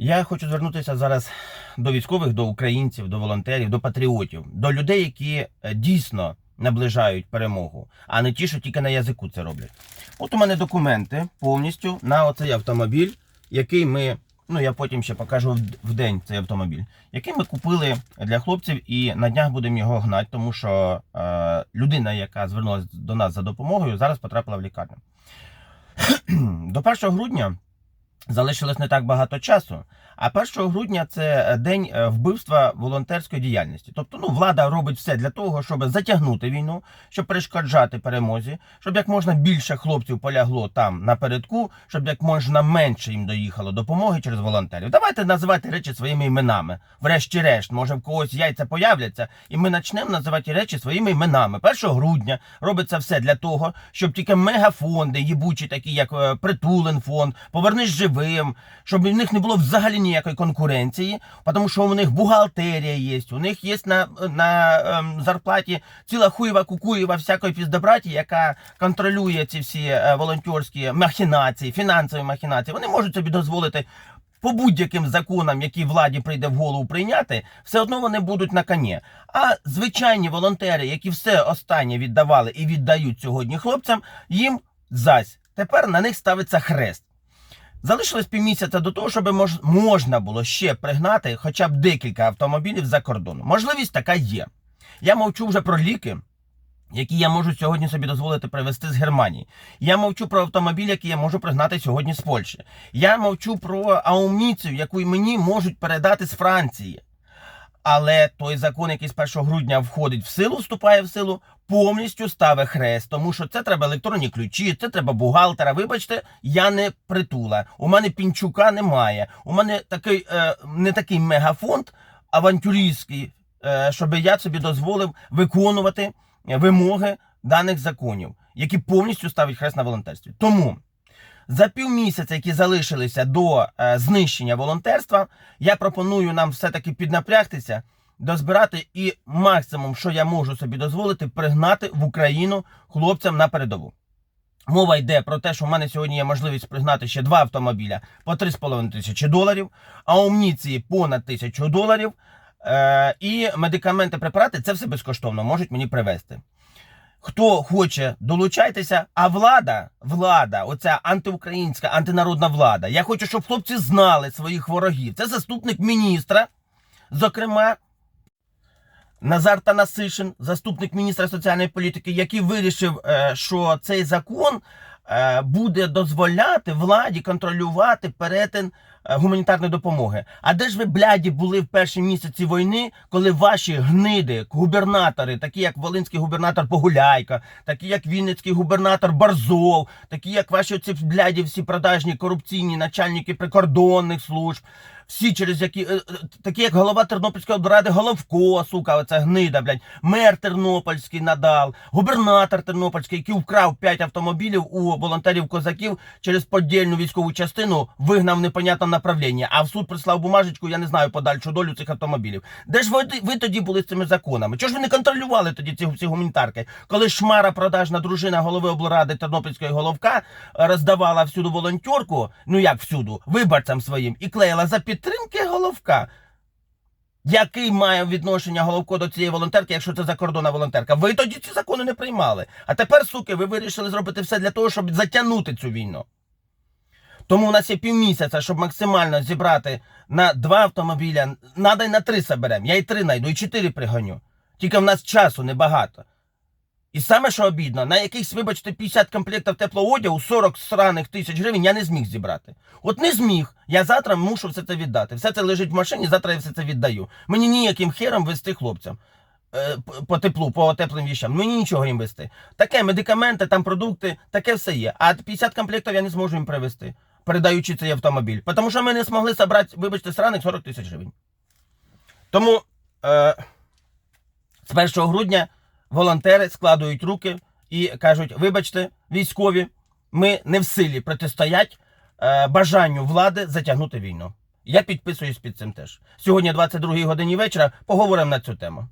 Я хочу звернутися зараз до військових, до українців, до волонтерів, до патріотів, до людей, які е, дійсно наближають перемогу, а не ті, що тільки на язику це роблять. От у мене документи повністю на оцей автомобіль, який ми. Ну, я потім ще покажу в- день цей автомобіль, який ми купили для хлопців, і на днях будемо його гнати, тому що е, людина, яка звернулася до нас за допомогою, зараз потрапила в лікарню. До 1 грудня залишилось не так багато часу. А 1 грудня це день е, вбивства волонтерської діяльності. Тобто, ну, влада робить все для того, щоб затягнути війну, щоб перешкоджати перемозі, щоб як можна більше хлопців полягло там напередку, щоб як можна менше їм доїхало допомоги через волонтерів. Давайте називати речі своїми іменами. Врешті-решт, може в когось яйця появляться, і ми почнемо називати речі своїми іменами. 1 грудня робиться все для того, щоб тільки мегафонди, їбучі, такі як е, Притулен фонд, Повернись живим, щоб в них не було взагалі ніякої конкуренції, тому що у них бухгалтерія є, у них є на, на ем, зарплаті ціла хуєва кукуєва всякої піздобраті, яка контролює ці всі е, волонтерські махінації, фінансові махінації. Вони можуть собі дозволити. По будь-яким законам, які владі прийде в голову прийняти, все одно вони будуть на коні. А звичайні волонтери, які все останнє віддавали і віддають сьогодні хлопцям, їм зась тепер на них ставиться хрест. Залишилось півмісяця до того, щоб мож, можна було ще пригнати хоча б декілька автомобілів за кордону. Можливість така є. Я мовчу вже про ліки, які я можу сьогодні собі дозволити привезти з Германії. Я мовчу про автомобіль, який я можу пригнати сьогодні з Польщі. Я мовчу про ауміцію, яку мені можуть передати з Франції. Але той закон, який з 1 грудня входить в силу, вступає в силу, повністю ставить хрест, тому що це треба електронні ключі, це треба бухгалтера. Вибачте, я не притула. У мене пінчука немає. У мене такий е, не такий мегафонд авантюристський, е, щоб я собі дозволив виконувати вимоги даних законів, які повністю ставлять хрест на волонтерстві. Тому за півмісяця, які залишилися до е, знищення волонтерства, я пропоную нам все-таки піднапрягтися, дозбирати і максимум, що я можу собі дозволити, пригнати в Україну хлопцям на передову. Мова йде про те, що в мене сьогодні є можливість пригнати ще два автомобіля по 3,5 тисячі доларів, аумніції понад тисячу доларів. Е, і медикаменти, препарати це все безкоштовно можуть мені привезти. Хто хоче, долучайтеся. А влада, влада, оця антиукраїнська, антинародна влада. Я хочу, щоб хлопці знали своїх ворогів. Це заступник міністра, зокрема. Назар Танасишин, заступник міністра соціальної політики, який вирішив, е, що цей закон е, буде дозволяти владі контролювати перетин гуманітарної допомоги. А де ж ви, бляді, були в перші місяці війни, коли ваші гниди, губернатори, такі як Волинський губернатор Погуляйка, такі як Вінницький губернатор Барзов, такі як ваші ці бляді, всі продажні корупційні начальники прикордонних служб, всі через які е, е, такі як голова Тернопільської облради Головко, сука, оця гнида, блядь, мер Тернопільський надал, губернатор Тернопільський, який вкрав 5 автомобілів у волонтерів козаків через подільну військову частину, вигнав в непонятне направлення, а в суд прислав бумажечку, я не знаю подальшу долю цих автомобілів. Де ж ви, ви тоді були з цими законами? Чого ж ви не контролювали тоді ці всі гуманітарки? Коли шмара продажна дружина голови облради Тернопільської головка роздавала всюду волонтерку, ну як всюду, виборцям своїм, і клеїла за підтримки головка. Який має відношення Головко до цієї волонтерки, якщо це закордонна волонтерка? Ви тоді ці закони не приймали. А тепер, суки, ви вирішили зробити все для того, щоб затягнути цю війну. Тому у нас є півмісяця, щоб максимально зібрати на два автомобіля. Надо й на три соберемо. Я і три найду, і чотири пригоню. Тільки в нас часу небагато. І саме що обідно, на якихось, вибачте, 50 комплектів теплого одягу, 40 сраних тисяч гривень я не зміг зібрати. От не зміг. Я завтра мушу все це віддати. Все це лежить в машині, завтра я все це віддаю. Мені ніяким хером вести хлопцям. е, По теплу, по теплим віщам. Мені нічого їм вести. Таке, медикаменти, там продукти, таке все є. А 50 комплектів я не зможу їм привезти, передаючи цей автомобіль. Тому що ми не змогли зібрати, вибачте, сраних 40 тисяч гривень. Тому е, з 1 грудня волонтери складують руки і кажуть: вибачте, військові, ми не в силі протистоять е, бажанню влади затягнути війну. Я підписуюсь під цим теж. Сьогодні, о 22 годині вечора, поговоримо на цю тему.